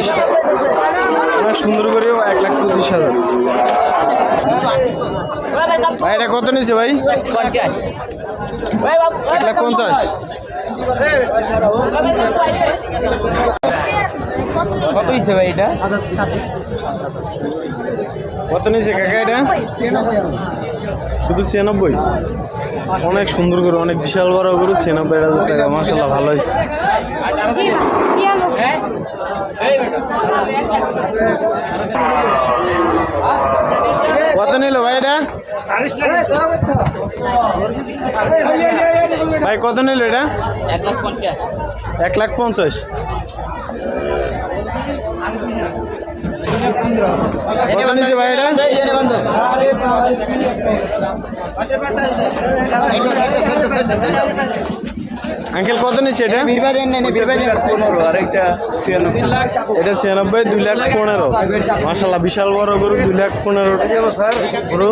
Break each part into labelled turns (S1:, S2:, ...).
S1: পঁচিশ অনেক সুন্দর করে এক লাখ পঁচিশ হাজার। ভাই এটা কত নিচ্ছে ভাই? এক লাখ পঞ্চাশ।
S2: কত হয়েছে ভাই এটা?
S1: কত নিচ্ছে কাকা এটা? শুধু ছিয়ানব্বই। অনেক সুন্দর করে অনেক বিশাল বড় গরু ছিয়ানব্বই হাজার টাকা মাসাল্লাহ ভালো হয়েছে। কত নিল ভাই এটা? ভাই কত নিল এটা?
S2: এক লাখ পঞ্চাশ।
S1: ভাই এটা আঙ্কেল কত নিচ্ছে এটা? এটা ছিয়ানব্বই দুই লাখ পনেরো। মাসাল্লাহ বিশাল বড় গরু দুই লাখ পনেরো। গরু।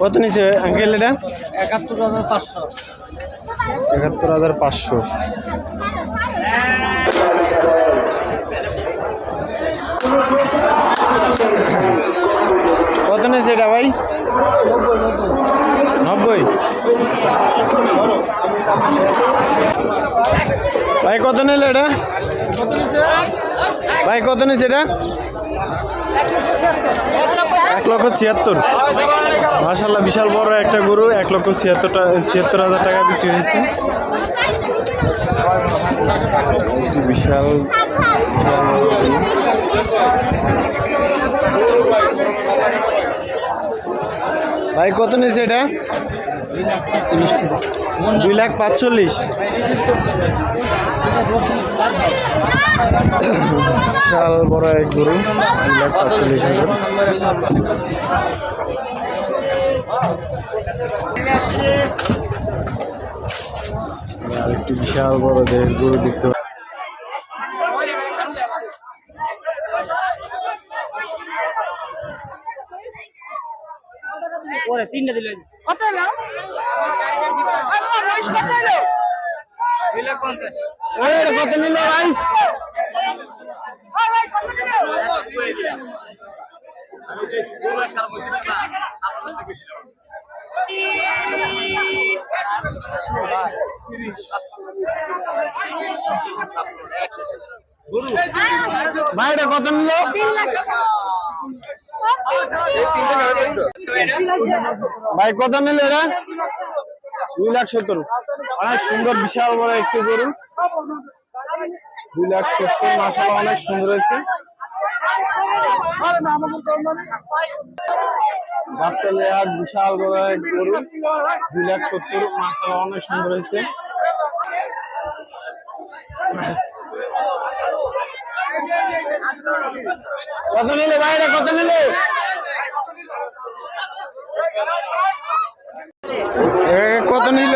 S1: কত নিচ্ছে আঙ্কেল এটা?
S2: একাত্তর হাজার পাঁচশো।
S1: একাত্তর হাজার পাঁচশো। কত নিয়েছে এটা ভাই? নব্বই। ভাই কত নিল এটা? ভাই কত নিয়েছে এটা? এক লক্ষ ছিয়াত্তর। মাসাল্লাহ বিশাল বড় একটা গরু, এক লক্ষ ছিয়াত্তর ছিয়াত্তর হাজার টাকা বিক্রি হয়েছে। বিশাল বিশাল বড় গরু। ভাই, কত নিয়েছে এটা? দুই লাখ পাঁচচল্লিশ। বিশাল বড় এক গরু, দুই লাখ পাঁচচল্লিশ হাজার। আরেকটি বিশাল বড় দেহের গরু দেখতে
S2: ওরে তিনটা দিলেন
S3: কত হলো?
S1: এটা কত নিল ভাই?
S3: ও ভাই কত নিলো?
S1: ভাই, কত নিল এটা দুই লাখ সত্তর। অনেক সুন্দর, বিশাল বড় একটি গরু। দুই লাখ সত্তর মাসাল অনেক সুন্দর হয়েছে। বিশাল বড় এক গরু। দুই লাখ সত্তর মাসাল অনেক সুন্দর হয়েছে। কত নিলে ভাইরা কত নিলে? কত নিল?